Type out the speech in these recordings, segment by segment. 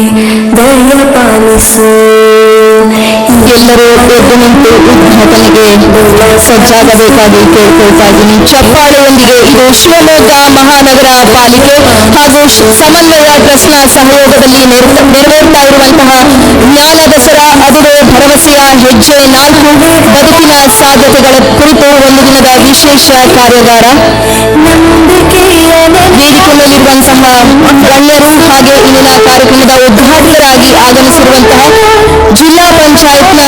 ದಯ ಪಾಲಿಸು. ಎಲ್ಲರೂ ಎದ್ದು ನಿಂತು ಉದ್ಘಾಟನೆಗೆ ಸಜ್ಜಾಗಬೇಕಾಗಿ ಕೇಳ್ಕೊಳ್ತಾ ಇದ್ದೀನಿ ಚಪ್ಪಾಳೆಯೊಂದಿಗೆ ಇದು ಶಿವಮೊಗ್ಗ ಮಹಾನಗರ ಪಾಲಿಕೆ ಹಾಗೂ ಸಮನ್ವಯ ಟ್ರಸ್ಟ್ನ ಸಹಯೋಗದಲ್ಲಿ ನೆರ- ನೆರವೇರ್ತಾ ಇರುವಂತಹ ಜ್ಞಾನ ದಸರಾ ಅದುವೇ ಭರವಸೆಯ ಹೆಜ್ಜೆ ನಾಲ್ಕು ಬದುಕಿನ ಸಾಧ್ಯತೆಗಳ ಕುರಿತು ಒಂದು ದಿನದ ವಿಶೇಷ ಕಾರ್ಯಾಗಾರ. ವೇದಿಕೆಯಲ್ಲಿರುವಂತಹ ಗಣ್ಯರು ಹಾಗೆ ಇಲ್ಲಿನ ಕಾರ್ಯಕ್ರಮದ ಉದ್ಘಾಟಕರಾಗಿ ಆಗಮಿಸಿರುವಂತಹ ಜಿಲ್ಲಾ ಪಂಚಾಯತ್ನ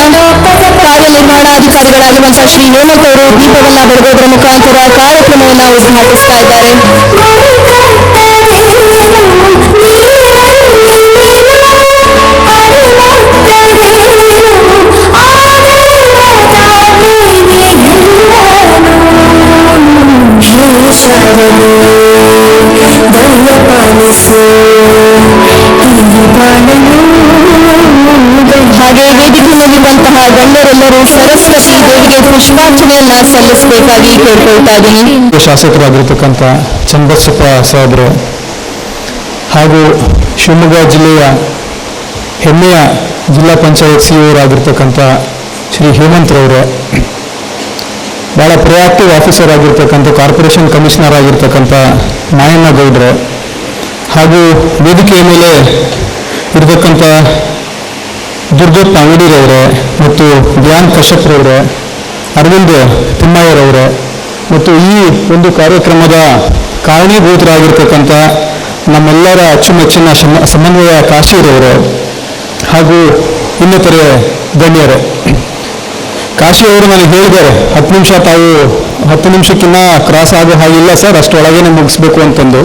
ಕಾರ್ಯನಿರ್ವಹಣಾಧಿಕಾರಿಗಳಾಗಿರುವಂತಹ ಶ್ರೀ ಹೇಮಂತ್ ಅವರು ದೀಪವನ್ನ ಬೆಳಗೋದ್ರ ಮುಖಾಂತರ ಕಾರ್ಯಕ್ರಮವನ್ನು ಉದ್ಘಾಟಿಸ್ತಾ ಇದ್ದಾರೆ. ಗಣ್ಯರೆಲ್ಲರೂ ಸರಸ್ವತಿ ದೇವಿಗೆ ಪುಷ್ಪಾರ್ಚನೆಯನ್ನ ಸಲ್ಲಿಸಬೇಕಾಗಿ ಕೇಳ್ಕೊಳ್ತಾ ಇದ್ದೀನಿ. ಶಾಸಕರಾಗಿರ್ತಕ್ಕಂಥ ಚನ್ನಬಸಪ್ಪ ಸಾಹೇಬರು ಹಾಗೂ ಶಿವಮೊಗ್ಗ ಜಿಲ್ಲೆಯ ಹೆಮ್ಮೆಯ ಜಿಲ್ಲಾ ಪಂಚಾಯತ್ ಸಿ ಆಗಿರ್ತಕ್ಕಂಥ ಶ್ರೀ ಹೇಮಂತ್ರವರು ಭಾಳ ಪ್ರೊಯಾಕ್ಟಿವ್ ಆಫೀಸರ್ ಆಗಿರ್ತಕ್ಕಂಥ ಕಾರ್ಪೊರೇಷನ್ ಕಮಿಷನರ್ ಆಗಿರ್ತಕ್ಕಂಥ ಮಾಯಣ್ಣ ಗೌಡ್ರು ಹಾಗೂ ವೇದಿಕೆಯ ಮೇಲೆ ಇರತಕ್ಕಂಥ ದುರ್ಗಪ್ಪ ಅಂಗಡಿರವರೇ ಮತ್ತು ಧ್ಯಾನ್ ಕಶ್ಯಪ್ರವರೇ ಅರವಿಂದ್ ತಿಮ್ಮಯ್ಯರವರೇ ಮತ್ತು ಈ ಒಂದು ಕಾರ್ಯಕ್ರಮದ ಕಾರಣೀಭೂತರಾಗಿರ್ತಕ್ಕಂಥ ನಮ್ಮೆಲ್ಲರ ಅಚ್ಚುಮೆಚ್ಚಿನ ಸಮನ್ವಯ ಕಾಶಿರವರು ಹಾಗೂ ಇನ್ನಿತರೆ ಗಣ್ಯರು. ಕಾಶಿಯವರು ನನಗೆ ಹೇಳಿದ್ದಾರೆ, ಹತ್ತು ನಿಮಿಷ ತಾವು, ಹತ್ತು ನಿಮಿಷಕ್ಕಿಂತ ಕ್ರಾಸ್ ಆಗೋ ಹಾಗಿಲ್ಲ ಸರ್ ಅಷ್ಟೊಳಗೇನೆ ಮುಗಿಸ್ಬೇಕು ಅಂತಂದು.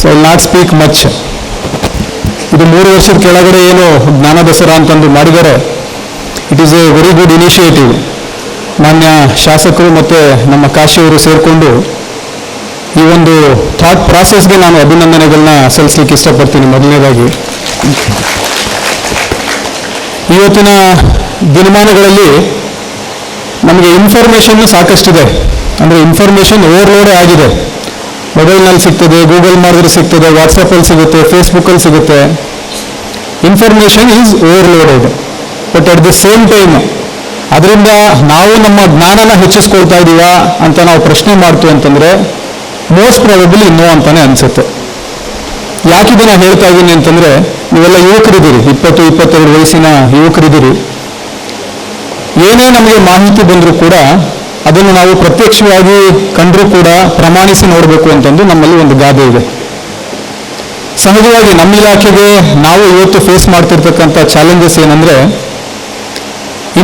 ಸೊ ನಾಟ್ ಸ್ಪೀಕ್ ಮಚ್ ಇದು ಮೂರು ವರ್ಷದ ಕೆಳಗಡೆ ಏನು ಜ್ಞಾನ ದಸರಾ ಅಂತಂದು ಮಾಡಿದ್ದಾರೆ. It is a very good initiative ಮಾನ್ಯ ಶಾಸಕರು ಮತ್ತು ನಮ್ಮ ಕಾಶಿಯವರು ಸೇರಿಕೊಂಡು ಈ ಒಂದು ಥಾಟ್ ಪ್ರಾಸೆಸ್ಗೆ ನಾನು ಅಭಿನಂದನೆಗಳನ್ನ ಸಲ್ಲಿಸಲಿಕ್ಕೆ ಇಷ್ಟಪಡ್ತೀನಿ ಮೊದಲನೇದಾಗಿ. ಇವತ್ತಿನ ದಿನಮಾನಗಳಲ್ಲಿ ನಮಗೆ ಇನ್ಫಾರ್ಮೇಷನ್ ಸಾಕಷ್ಟಿದೆ. ಅಂದರೆ ಇನ್ಫಾರ್ಮೇಷನ್ ಓವರ್ಲೋಡ್ ಆಗಿದೆ. ಮೊಬೈಲ್ನಲ್ಲಿ ಸಿಗ್ತದೆ ಗೂಗಲ್ ಮಾಡಿದ್ರೆ ಸಿಗ್ತದೆ ವಾಟ್ಸಪ್ಪಲ್ಲಿ ಸಿಗುತ್ತೆ ಫೇಸ್ಬುಕ್ಕಲ್ಲಿ ಸಿಗುತ್ತೆ. Information is overloaded but at the same time ಅದರಿಂದ ನಾವು ನಮ್ಮ ಜ್ಞಾನನ ಹೆಚ್ಚಿಸ್ಕೊಳ್ತಾ ಇದ್ದೀವಾ ಅಂತ ನಾವು ಪ್ರಶ್ನೆ ಮಾಡ್ತೀವಿ ಅಂತಂದರೆ ಮೋಸ್ಟ್ ಪ್ರಾಬಬಲಿ ನೋ ಅಂತಾನೆ ಅನಿಸುತ್ತೆ. ಯಾಕೆ ನಾನು ಹೇಳ್ತಾ ಇದ್ದೀನಿ ಅಂತಂದರೆ, ನೀವೆಲ್ಲ ಯುವಕರಿದ್ದೀರಿ, ಇಪ್ಪತ್ತು, ಇಪ್ಪತ್ತೆರಡು ವಯಸ್ಸಿನ ಯುವಕರಿದ್ದೀರಿ. ಏನೇ ನಮಗೆ ಮಾಹಿತಿ ಬಂದರೂ ಕೂಡ, ಅದನ್ನು ನಾವು ಪ್ರತ್ಯಕ್ಷವಾಗಿ ಕಂಡರೂ ಕೂಡ ಪ್ರಮಾಣಿಸಿ ನೋಡಬೇಕು ಅಂತಂದು ನಮ್ಮಲ್ಲಿ ಒಂದು ಗಾದೆ ಇದೆ. ಸಹಜವಾಗಿ ನಮ್ಮ ಇಲಾಖೆಗೆ ನಾವು ಇವತ್ತು ಫೇಸ್ ಮಾಡ್ತಿರ್ತಕ್ಕಂಥ ಚಾಲೆಂಜಸ್ ಏನಂದ್ರೆ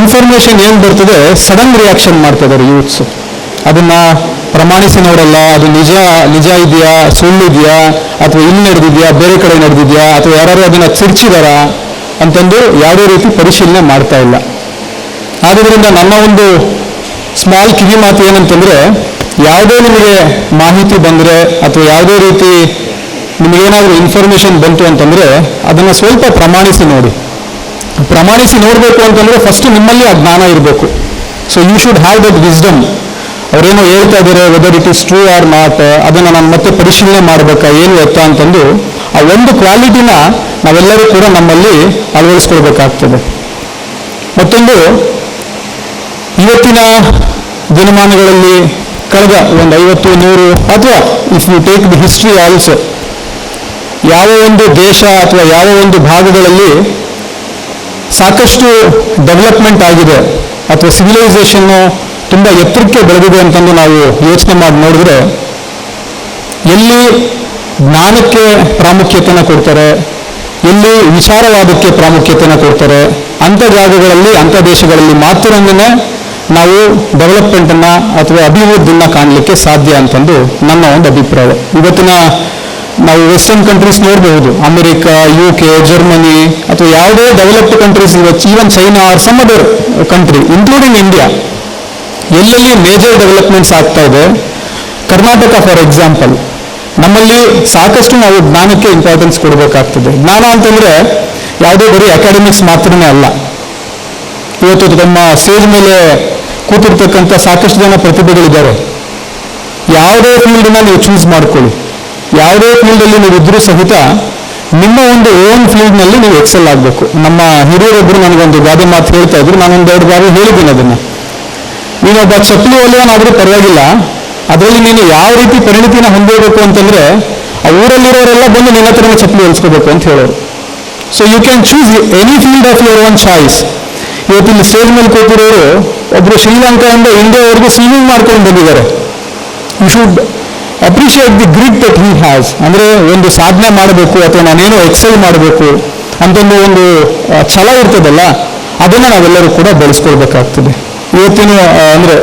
ಇನ್ಫಾರ್ಮೇಶನ್ ಏನು ಬರ್ತದೆ ಸಡನ್ ರಿಯಾಕ್ಷನ್ ಮಾಡ್ತಿದ್ದಾರೆ ಯೂತ್ಸ್ ಅದನ್ನ ಪ್ರಮಾಣಿಸಿ ನೋಡಲ್ಲ ಅದು ನಿಜ ನಿಜ ಇದೆಯಾ, ಸುಳ್ಳು ಇದೆಯಾ, ಅಥವಾ ಇಲ್ಲಿ ನಡೆದಿದೆಯಾ, ಬೇರೆ ಕಡೆ ನಡೆದಿದೆಯಾ, ಅಥವಾ ಯಾರು ಅದನ್ನ ತಿರ್ಚಿದಾರಾ ಅಂತಂದು ಯಾವುದೇ ರೀತಿ ಪರಿಶೀಲನೆ ಮಾಡ್ತಾ ಇಲ್ಲ. ಆದ್ದರಿಂದ ನನ್ನ ಒಂದು ಸ್ಮಾಲ್ ಕಿವಿ ಮಾತು ಏನಂತಂದ್ರೆ, ಯಾವುದೇ ನಿಮಗೆ ಮಾಹಿತಿ ಬಂದರೆ ಅಥವಾ ಯಾವುದೇ ರೀತಿ ನಿಮಗೇನಾದರೂ ಇನ್ಫಾರ್ಮೇಷನ್ ಬಂತು ಅಂತಂದ್ರೆ, ಅದನ್ನು ಸ್ವಲ್ಪ ಪ್ರಮಾಣಿಸಿ ನೋಡಿ. ಪ್ರಮಾಣಿಸಿ ನೋಡಬೇಕು ಅಂತಂದ್ರೆ ಫಸ್ಟ್ ನಿಮ್ಮಲ್ಲಿ ಆ ಜ್ಞಾನ ಇರಬೇಕು. So you should have that wisdom ಅವರೇನೋ ಹೇಳ್ತಾ ಇದ್ದಾರೆ whether it is true or not ಅದನ್ನು ನಾನು ಮತ್ತೆ ಪರಿಶೀಲನೆ ಮಾಡಬೇಕಾ, ಏನು ಎತ್ತ ಅಂತಂದು, ಆ ಒಂದು ಕ್ವಾಲಿಟಿನ ನಾವೆಲ್ಲರೂ ಕೂಡ ನಮ್ಮಲ್ಲಿ ಅಳವಡಿಸ್ಕೊಳ್ಬೇಕಾಗ್ತದೆ. ಮತ್ತೊಂದು, ಇವತ್ತಿನ ದಿನಮಾನಗಳಲ್ಲಿ ಕಳೆದ ಒಂದು ಐವತ್ತು, ನೂರು, ಅಥವಾ if you take the history also ಯಾವ ಒಂದು ದೇಶ ಅಥವಾ ಯಾವ ಒಂದು ಭಾಗಗಳಲ್ಲಿ ಸಾಕಷ್ಟು ಡೆವಲಪ್ಮೆಂಟ್ ಆಗಿದೆ ಅಥವಾ ಸಿವಿಲೈಸೇಷನ್ನು ತುಂಬ ಎತ್ತರಕ್ಕೆ ಬೆಳೆದಿದೆ ಅಂತಂದು ನಾವು ಯೋಚನೆ ಮಾಡಿ ನೋಡಿದ್ರೆ, ಎಲ್ಲಿ ಜ್ಞಾನಕ್ಕೆ ಪ್ರಾಮುಖ್ಯತೆಯನ್ನು ಕೊಡ್ತಾರೆ, ಎಲ್ಲಿ ವಿಚಾರವಾದಕ್ಕೆ ಪ್ರಾಮುಖ್ಯತೆಯನ್ನು ಕೊಡ್ತಾರೆ, ಅಂಥ ಜಾಗಗಳಲ್ಲಿ, ಅಂಥ ದೇಶಗಳಲ್ಲಿ ಮಾತ್ರ ನಾವು ಡೆವಲಪ್ಮೆಂಟನ್ನು ಅಥವಾ ಅಭಿವೃದ್ಧಿಯನ್ನು ಕಾಣಲಿಕ್ಕೆ ಸಾಧ್ಯ ಅಂತಂದು ನನ್ನ ಒಂದು ಅಭಿಪ್ರಾಯ. ಇವತ್ತಿನ ನಾವು ವೆಸ್ಟರ್ನ್ ಕಂಟ್ರೀಸ್ ನೋಡಬಹುದು. ಅಮೆರಿಕ ಯು ಕೆ ಜರ್ಮನಿ ಅಥವಾ ಯಾವುದೇ developed countries even China or some other country including India ಎಲ್ಲೆಲ್ಲಿ ಮೇಜರ್ ಡೆವಲಪ್ಮೆಂಟ್ಸ್ ಆಗ್ತಾ ಇದೆ? ಕರ್ನಾಟಕ ಫಾರ್ ಎಕ್ಸಾಂಪಲ್ ನಮ್ಮಲ್ಲಿ ಸಾಕಷ್ಟು ನಾವು ಜ್ಞಾನಕ್ಕೆ ಇಂಪಾರ್ಟೆನ್ಸ್ ಕೊಡಬೇಕಾಗ್ತದೆ. ಜ್ಞಾನ ಅಂತಂದ್ರೆ ಯಾವುದೇ ಬರೀ ಅಕಾಡೆಮಿಕ್ಸ್ ಮಾತ್ರನೇ ಅಲ್ಲ. ಇವತ್ತು ತಮ್ಮ ಸ್ಟೇಜ್ ಮೇಲೆ ಕೂತಿರ್ತಕ್ಕಂಥ ಸಾಕಷ್ಟು ಜನ ಪ್ರತಿಭೆಗಳಿದ್ದಾರೆ. ಯಾವುದೇ ಫೀಲ್ಡ್ನ ನೀವು ಚೂಸ್ ಮಾಡ್ಕೊಳ್ಳಿ. ಯಾವುದೇ ಫೀಲ್ಡಲ್ಲಿ ನೀವು ಇದ್ರೂ ಸಹಿತ ನಿಮ್ಮ ಒಂದು ಓನ್ ಫೀಲ್ಡ್ನಲ್ಲಿ ನೀವು ಎಕ್ಸೆಲ್ ಆಗಬೇಕು. ನಮ್ಮ ಹಿರಿಯರೊಬ್ಬರು ನನಗೊಂದು ಗಾದೆ ಮಾತು ಹೇಳ್ತಾ ಇದ್ರು. ನಾನೊಂದು ಎರಡು ಬಾರಿ ಹೇಳಿದ್ದೀನಿ ಅದನ್ನು. ನೀನೊಬ್ಬ ಚಪ್ಪಲಿ ಒಲೆಯವನಾದರೂ ಪರವಾಗಿಲ್ಲ. ಅದರಲ್ಲಿ ನೀನು ಯಾವ ರೀತಿ ಪರಿಣಿತಿನ ಹೊಂದಿರಬೇಕು ಅಂತಂದ್ರೆ ಆ ಊರಲ್ಲಿರೋರೆಲ್ಲ ಬಂದು ನಿನ್ನ ಹತ್ರನೇ ಚಪ್ಪಲಿ ಹೊಲಿಸ್ಕೋಬೇಕು ಅಂತ ಹೇಳೋರು. So you can choose any field of your own choice ಇವತ್ತಿಲ್ಲಿ stage ಮೇಲೆ ಕೂತಿರೋರು ಒಬ್ಬರು ಶ್ರೀಲಂಕಾದಿಂದ ಇಂಡಿಯಾವರೆಗೂ ಸ್ವಿಮ್ಮಿಂಗ್ ಮಾಡ್ಕೊಂಡು ಬಂದಿದ್ದಾರೆ. You should appreciate the grid that he has ಅಂದರೆ ಒಂದು ಸಾಧನೆ ಮಾಡಬೇಕು ಅಥವಾ ನಾನೇನೋ ಎಕ್ಸೆಲ್ ಮಾಡಬೇಕು ಅಂತಂದು ಒಂದು ಛಲ ಇರ್ತದಲ್ಲ, ಅದನ್ನು ನಾವೆಲ್ಲರೂ ಕೂಡ ಬೆಳೆಸ್ಕೊಳ್ಬೇಕಾಗ್ತದೆ. ಇವತ್ತಿನ ಅಂದರೆ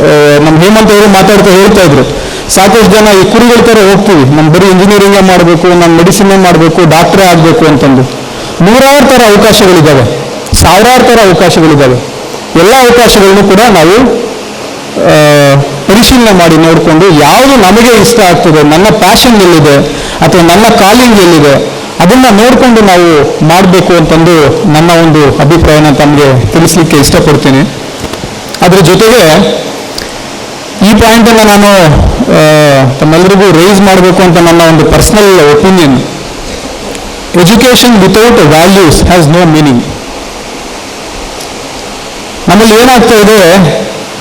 ನಮ್ಮ ಹೇಮಂತ್ ಅವರು ಮಾತಾಡ್ತಾ ಹೇಳ್ತಾ ಇದ್ರು, ಸಾಕಷ್ಟು ಜನ ಈ ಕುರಿಗಳ ಥರ ಹೋಗ್ತೀವಿ. ನಮ್ಮ ಬರೀ ಇಂಜಿನಿಯರಿಂಗೇ ಮಾಡಬೇಕು ನಮ್ಮ ಮೆಡಿಸಿನ್ನೇ ಮಾಡಬೇಕು ಡಾಕ್ಟ್ರೇ ಆಗಬೇಕು ಅಂತಂದು. ನೂರಾರು ಥರ ಅವಕಾಶಗಳಿದ್ದಾವೆ ಸಾವಿರಾರು ಥರ ಅವಕಾಶಗಳಿದ್ದಾವೆ ಎಲ್ಲ ಅವಕಾಶಗಳನ್ನು ಕೂಡ ನಾವು ಪರಿಶೀಲನೆ ಮಾಡಿ ನೋಡಿಕೊಂಡು ಯಾವುದು ನಮಗೆ ಇಷ್ಟ ಆಗ್ತದೆ, ನನ್ನ ಪ್ಯಾಷನ್ ಎಲ್ಲಿದೆ ಅಥವಾ ನನ್ನ ಕಾಲಿಂಗ್ ಎಲ್ಲಿದೆ, ಅದನ್ನ ನೋಡಿಕೊಂಡು ನಾವು ಮಾಡಬೇಕು ಅಂತಂದು ನನ್ನ ಒಂದು ಅಭಿಪ್ರಾಯನ ತಮಗೆ ತಿಳಿಸ್ಲಿಕ್ಕೆ ಇಷ್ಟಪಡ್ತೀನಿ. ಅದ್ರ ಜೊತೆಗೆ ಈ ಪಾಯಿಂಟನ್ನು ನಾನು ತಮ್ಮೆಲ್ಲರಿಗೂ ರೈಸ್ ಮಾಡಬೇಕು ಅಂತ ನನ್ನ ಒಂದು personal opinion education without values has no meaning ನಮ್ಮಲ್ಲಿ ಏನಾಗ್ತಾ ಇದೆ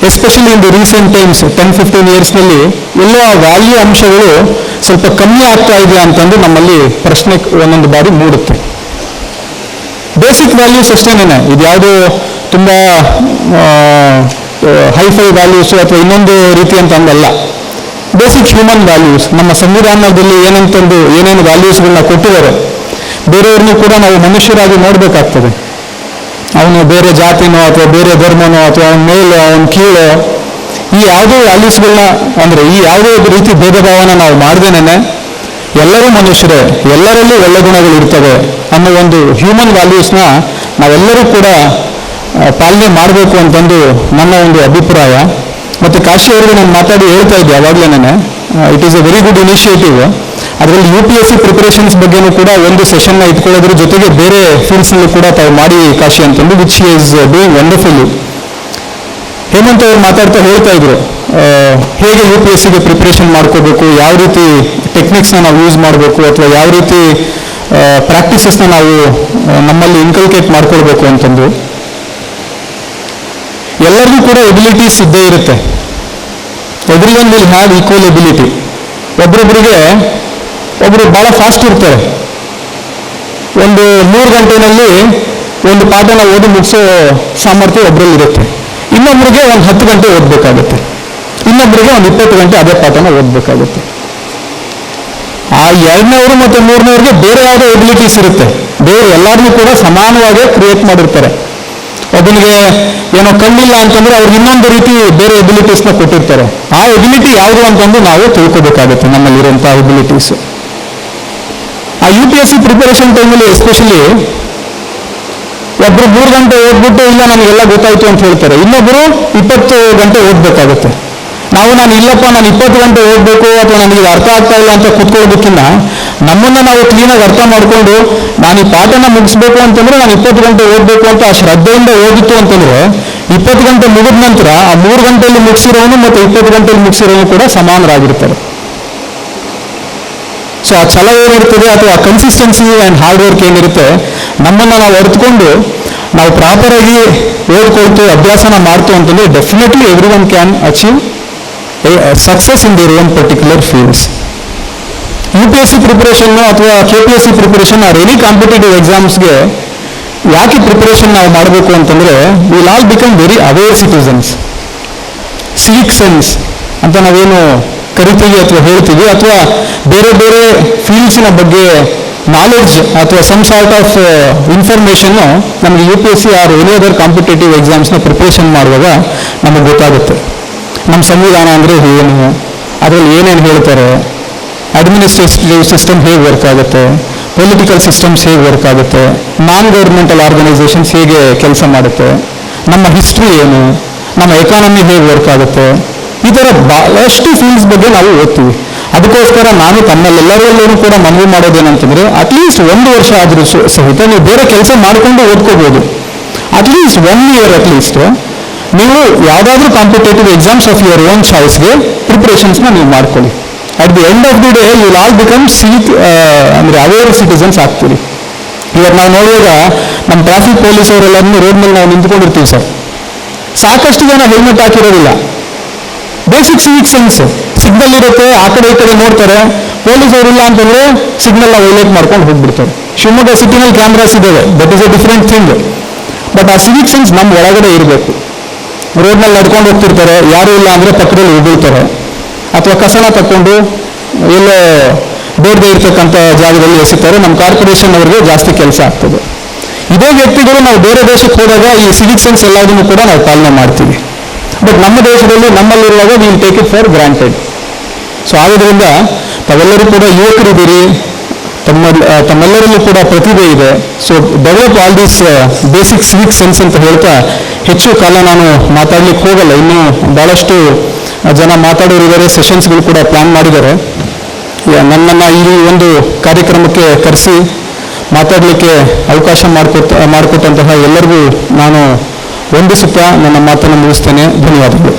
especially the recent times ten fifteen ಇಯರ್ಸ್ನಲ್ಲಿ ಎಲ್ಲೋ ಆ ವ್ಯಾಲ್ಯೂ ಅಂಶಗಳು ಸ್ವಲ್ಪ ಕಮ್ಮಿ ಆಗ್ತಾ ಇದೆಯಾ ಅಂತಂದು ನಮ್ಮಲ್ಲಿ ಪ್ರಶ್ನೆ ಒಂದೊಂದು ಬಾರಿ ಮೂಡುತ್ತೆ. ಬೇಸಿಕ್ ವ್ಯಾಲ್ಯೂಸ್ ಅಷ್ಟೇನೆ ಇದ್ಯಾವುದು ತುಂಬ ಹೈಫೈ ವ್ಯಾಲ್ಯೂಸು ಅಥವಾ ಇನ್ನೊಂದು ರೀತಿ ಅಂತ ಅಂದಲ್ಲ ಬೇಸಿಕ್ ಹ್ಯೂಮನ್ ವ್ಯಾಲ್ಯೂಸ್ ನಮ್ಮ ಸಂವಿಧಾನದಲ್ಲಿ ಏನಂತಂದು ಏನೇನು ವ್ಯಾಲ್ಯೂಸ್ಗಳನ್ನ ಕೊಟ್ಟಿದ್ದಾರೆ, ಬೇರೆಯವ್ರನ್ನೂ ಕೂಡ ನಾವು ಮನುಷ್ಯರಾಗಿ ನೋಡಬೇಕಾಗ್ತದೆ. ಅವನು ಬೇರೆ ಜಾತಿನೋ ಅಥವಾ ಬೇರೆ ಧರ್ಮನೋ ಅಥವಾ ಅವನ ಮೇಲೋ, ಅವನ ಕೀಳೋ, ಈ ಯಾವುದೇ ವ್ಯಾಲ್ಯೂಸ್ಗಳನ್ನ ಅಂದರೆ ಈ ಯಾವುದೇ ರೀತಿ ಭೇದ ಭಾವನ ನಾವು ಮಾಡ್ದೇನೆ ಎಲ್ಲರೂ ಮನುಷ್ಯರೇ, ಎಲ್ಲರಲ್ಲೂ ಒಳ್ಳೆ ಗುಣಗಳು ಇರ್ತವೆ ಅನ್ನೋ ಒಂದು ಹ್ಯೂಮನ್ ವ್ಯಾಲ್ಯೂಸ್ನ ನಾವೆಲ್ಲರೂ ಕೂಡ ಪಾಲನೆ ಮಾಡಬೇಕು ಅಂತಂದು ನನ್ನ ಒಂದು ಅಭಿಪ್ರಾಯ. ಮತ್ತು ಕಾಶಿ ಅವರಿಗೆ ನಾನು ಮಾತಾಡಿ ಹೇಳ್ತಾ ಇದ್ದೆ ಅವಾಗಲೇ it is a very good initiative ಅದರಲ್ಲಿ U P S C preparations ಬಗ್ಗೆನೂ ಕೂಡ ಒಂದು ಸೆಷನ್ನ ಇಟ್ಕೊಳ್ಳೋದ್ರ ಜೊತೆಗೆ ಬೇರೆ ಫೀಲ್ಡ್ಸ್ನಲ್ಲೂ ಕೂಡ ತಾವು ಮಾಡಿ ಕಾಶಿ ಅಂತಂದು which is doing wonderful Hemanth ಅವರು ಮಾತಾಡ್ತಾ ಹೇಳ್ತಾ ಇದ್ರು ಹೇಗೆ ಯು ಪಿ ಎಸ್ ಸಿಗೆ ಪ್ರಿಪ್ರೇಷನ್ ಮಾಡ್ಕೋಬೇಕು, ಯಾವ ರೀತಿ ಟೆಕ್ನಿಕ್ಸ್ನ ನಾವು ಯೂಸ್ ಮಾಡಬೇಕು, ಅಥವಾ ಯಾವ ರೀತಿ ಪ್ರಾಕ್ಟೀಸಸ್ನ ನಾವು ನಮ್ಮಲ್ಲಿ ಇನ್ಕಲ್ಕೇಟ್ ಮಾಡ್ಕೊಳ್ಬೇಕು ಅಂತಂದು. ಎಲ್ಲರಿಗೂ ಕೂಡ ಎಬಿಲಿಟೀಸ್ ಇದ್ದೇ ಇರುತ್ತೆ. Every one will have equal ability ಒಬ್ರೊಬ್ರಿಗೆ ಒಬ್ರು ಭಾಳ ಫಾಸ್ಟ್ ಇರ್ತಾರೆ. ಒಂದು ಮೂರು ಗಂಟೆನಲ್ಲಿ ಒಂದು ಪಾಠನ ಓದಿ ಮುಗಿಸೋ ಸಾಮರ್ಥ್ಯ ಒಬ್ಬರಲ್ಲಿ ಇರುತ್ತೆ. ಇನ್ನೊಬ್ರಿಗೆ ಒಂದು ಹತ್ತು ಗಂಟೆ ಓದಬೇಕಾಗುತ್ತೆ. ಇನ್ನೊಬ್ರಿಗೆ ಒಂದು ಇಪ್ಪತ್ತು ಗಂಟೆ ಅದೇ ಪಾಠನ ಓದಬೇಕಾಗುತ್ತೆ. ಆ ಎರಡನೇವರು ಮತ್ತು ಮೂರನೇವ್ರಿಗೆ ಬೇರೆ ಯಾವುದೇ ಎಬಿಲಿಟೀಸ್ ಇರುತ್ತೆ. ಬೇರೆ ಎಲ್ಲರನ್ನೂ ಕೂಡ ಸಮಾನವಾಗಿ ಕ್ರಿಯೇಟ್ ಮಾಡಿರ್ತಾರೆ. ಒಬ್ಬನಿಗೆ ಏನೋ ಕಣ್ಣಿಲ್ಲ ಅಂತಂದ್ರೆ ಅವ್ರಿಗೆ ಇನ್ನೊಂದು ರೀತಿ ಬೇರೆ ಎಬಿಲಿಟೀಸ್ನ ಕೊಟ್ಟಿರ್ತಾರೆ. ಆ ಎಬಿಲಿಟಿ ಯಾವುದು ಅಂತಂದು ನಾವು ತಿಳ್ಕೊಬೇಕಾಗುತ್ತೆ ನಮ್ಮಲ್ಲಿರುವಂತಹ ಎಬಿಲಿಟೀಸ್ ಆ U P S C preparation ಟೈಮಲ್ಲಿ ಎಸ್ಪೆಷಲಿ ಒಬ್ಬರು ಮೂರು ಗಂಟೆ ಓದ್ಬಿಟ್ಟು, ಇಲ್ಲ ನನಗೆಲ್ಲ ಗೊತ್ತಾಯ್ತು ಅಂತ ಹೇಳ್ತಾರೆ. ಇನ್ನೊಬ್ಬರು ಇಪ್ಪತ್ತು ಗಂಟೆ ಓದ್ಬೇಕಾಗುತ್ತೆ. ನಾವು ನಾನು ಇಲ್ಲಪ್ಪ, ನಾನು ಇಪ್ಪತ್ತು ಗಂಟೆ ಓದಬೇಕು ಅಥವಾ ನನಗೆ ಅರ್ಥ ಆಗ್ತಾ ಇಲ್ಲ ಅಂತ ಕೂತ್ಕೊಳ್ಳೋದಕ್ಕಿಂತ ನಮ್ಮನ್ನು ನಾವು ಕ್ಲೀನಾಗಿ ಅರ್ಥ ಮಾಡಿಕೊಂಡು, ನಾನು ಈ ಪಾಠನ ಮುಗಿಸ್ಬೇಕು ಅಂತಂದ್ರೆ ನಾನು ಇಪ್ಪತ್ತು ಗಂಟೆ ಓದಬೇಕು ಅಂತ ಆ ಶ್ರದ್ಧೆಯಿಂದ ಓದಿತ್ತು ಅಂತಂದ್ರೆ, ಇಪ್ಪತ್ತು ಗಂಟೆ ಮುಗಿದ ನಂತರ ಆ ಮೂರು ಗಂಟೆಯಲ್ಲಿ ಮುಗಿಸಿರೋನು ಮತ್ತು ಇಪ್ಪತ್ತು ಗಂಟೆಯಲ್ಲಿ ಮುಗಿಸಿರೋನು ಕೂಡ ಸಮಾನರಾಗಿರ್ತಾರೆ. ಸೊ ಆ ಛಲ ಏನಿರ್ತದೆ ಅಥವಾ ಕನ್ಸಿಸ್ಟೆನ್ಸಿ ಆ್ಯಂಡ್ ಹಾರ್ಡ್ ವರ್ಕ್ ಏನಿರುತ್ತೆ, ನಮ್ಮನ್ನು ನಾವು ಅರಿತುಕೊಂಡು ನಾವು ಪ್ರಾಪರಾಗಿ ಓದ್ಕೊಳ್ತು, ಅಭ್ಯಾಸನ ಮಾಡ್ತು ಅಂತಂದರೆ definitely every one can achieve success in their own particular fields U P S C preparation ಅಥವಾ K P S C preparation or any competitive ಎಕ್ಸಾಮ್ಸ್ಗೆ ಯಾಕೆ ಪ್ರಿಪರೇಷನ್ ನಾವು ಮಾಡಬೇಕು ಅಂತಂದರೆ will all become very aware citizens civic sense ಅಂತ ನಾವೇನು ಕರಿತೀವಿ ಅಥವಾ ಹೇಳ್ತೀವಿ ಅಥವಾ ಬೇರೆ ಬೇರೆ ಫೀಲ್ಡ್ಸಿನ ಬಗ್ಗೆ ನಾಲೆಡ್ಜ್ ಅಥವಾ ಸಮ್ ಸಾರ್ಟ್ ಆಫ್ ಇನ್ಫಾರ್ಮೇಷನ್ನು ನಮಗೆ U P S C or any other competitive ಎಕ್ಸಾಮ್ಸ್ನ preparation ಮಾಡುವಾಗ ನಮಗೆ ಗೊತ್ತಾಗುತ್ತೆ. ನಮ್ಮ ಸಂವಿಧಾನ ಅಂದರೆ ಏನು, ಅದರಲ್ಲಿ ಏನೇನು ಹೇಳ್ತಾರೆ ಅಡ್ಮಿನಿಸ್ಟ್ರೇಟಿವ್ ಸಿಸ್ಟಮ್ ಹೇಗೆ ವರ್ಕ್ ಆಗುತ್ತೆ ಪೊಲಿಟಿಕಲ್ ಸಿಸ್ಟಮ್ಸ್ ಹೇಗೆ ವರ್ಕ್ ಆಗುತ್ತೆ ನಾನ್ ಗೌರ್ಮೆಂಟಲ್ ಆರ್ಗನೈಸೇಷನ್ಸ್ ಹೇಗೆ ಕೆಲಸ ಮಾಡುತ್ತೆ, ನಮ್ಮ ಹಿಸ್ಟ್ರಿ ಏನು, ನಮ್ಮ ಎಕಾನಮಿ ಹೇಗೆ ವರ್ಕ್ ಆಗುತ್ತೆ ಈ ಥರ ಬಹಳಷ್ಟು ಫೀಲ್ಡ್ಸ್ ಬಗ್ಗೆ ನಾವು ಓದ್ತೀವಿ. ಅದಕ್ಕೋಸ್ಕರ ನಾನು ತಮ್ಮಲ್ಲೆಲ್ಲರಲ್ಲೂ ಕೂಡ ಮನವಿ ಮಾಡೋದೇನಂತಂದ್ರೆ ಅಟ್ಲೀಸ್ಟ್ ಒಂದು ವರ್ಷ ಆದರೂ ಸಹಿತ ನೀವು ಬೇರೆ ಕೆಲಸ ಮಾಡಿಕೊಂಡು ಓದ್ಕೋಬೋದು. At least one year at least ನೀವು ಯಾವುದಾದ್ರೂ competitive exams of your own ಚಾಯ್ಸ್ಗೆ ಪ್ರಿಪ್ರೇಷನ್ಸ್ನ ನೀವು ಮಾಡ್ಕೊಳ್ಳಿ. At the end of the day you all become C ಅಂದರೆ ಅವೇರ್ ಸಿಟಿಸನ್ಸ್ ಆಗ್ತೀರಿ. ಇವಾಗ ನಾವು ನೋಡುವಾಗ ನಮ್ಮ ಟ್ರಾಫಿಕ್ ಪೊಲೀಸ್ ಅವರೆಲ್ಲರೂ ರೋಡ್ ಮೇಲೆ ನಾವು ನಿಂತ್ಕೊಂಡಿರ್ತೀವಿ ಸರ್. ಸಾಕಷ್ಟು ಜನ ಹೆಲ್ಮೆಟ್ ಹಾಕಿರೋದಿಲ್ಲ. ಬೇಸಿಕ್ ಸಿವಿಕ್ ಸೆನ್ಸ್ ಸಿಗ್ನಲ್ ಇರುತ್ತೆ, ಆ ಕಡೆ ಈ ಕಡೆ ನೋಡ್ತಾರೆ. ಪೊಲೀಸ್ ಅವರಿಲ್ಲ ಅಂತಂದ್ರೆ ಸಿಗ್ನಲ್ ವೈಲೇಟ್ ಮಾಡ್ಕೊಂಡು ಹೋಗ್ಬಿಡ್ತಾರೆ. ಶಿವಮೊಗ್ಗ ಸಿಟಿನಲ್ಲಿ ಕ್ಯಾಮ್ರಾಸ್ ಇದಾವೆ. That is a different thing but ಆ ಸಿವಿಕ್ ಸೆನ್ಸ್ ನಮ್ಮ ಒಳಗಡೆ ಇರಬೇಕು. ರೋಡ್ನಲ್ಲಿ ನಡ್ಕೊಂಡು ಹೋಗ್ತಿರ್ತಾರೆ. ಯಾರು ಇಲ್ಲ ಅಂದ್ರೆ ಪಕ್ಕದಲ್ಲಿ ಉಗುಳ್ತಾರೆ. ಅಥವಾ ಕಸನ ತಕ್ಕೊಂಡು ಎಲ್ಲೋ ಬೇಡದೇ ಇರ್ತಕ್ಕಂಥ ಜಾಗದಲ್ಲಿ ಎಸೆತಾರೆ. ನಮ್ಮ ಕಾರ್ಪೊರೇಷನ್ ಅವರಿಗೆ ಜಾಸ್ತಿ ಕೆಲಸ ಆಗ್ತದೆ. ಇದೇ ವ್ಯಕ್ತಿಗಳು ನಾವು ಬೇರೆ ದೇಶಕ್ಕೆ ಹೋದಾಗ ಈ ಸಿವಿಕ್ ಸೆನ್ಸ್ ಎಲ್ಲದನ್ನು ಕೂಡ ನಾವು ಪಾಲನೆ ಮಾಡ್ತೀವಿ. ಬಟ್ ನಮ್ಮ ದೇಶದಲ್ಲಿ ನಮ್ಮಲ್ಲಿರುವಾಗ will take it for granted so ಆದ್ದರಿಂದ ತಾವೆಲ್ಲರೂ ಕೂಡ ಯುವಕರಿದ್ದೀರಿ. ತಮ್ಮ ತಮ್ಮೆಲ್ಲರಲ್ಲೂ ಕೂಡ ಪ್ರತಿಭೆ ಇದೆ. So develop all these basic civic sense ಅಂತ ಹೇಳ್ತಾ ಹೆಚ್ಚು ಕಾಲ ನಾನು ಮಾತಾಡ್ಲಿಕ್ಕೆ ಹೋಗಲ್ಲ. ಇನ್ನೂ ಭಾಳಷ್ಟು ಜನ ಮಾತಾಡೋರಿದ್ದಾರೆ ಸೆಷನ್ಸ್ಗಳು ಕೂಡ ಪ್ಲಾನ್ ಮಾಡಿದ್ದಾರೆ. ನನ್ನನ್ನು ಈ ಒಂದು ಕಾರ್ಯಕ್ರಮಕ್ಕೆ ಕರೆಸಿ ಮಾತಾಡಲಿಕ್ಕೆ ಅವಕಾಶ ಮಾಡಿಕೊಟ್ಟ, ಮಾಡಿಕೊಟ್ಟಂತಹ ಎಲ್ಲರಿಗೂ ನಾನು ವಂದಿಸುತ್ತಾ ನನ್ನ ಮಾತನ್ನು ಮುಗಿಸ್ತೇನೆ. ಧನ್ಯವಾದಗಳು.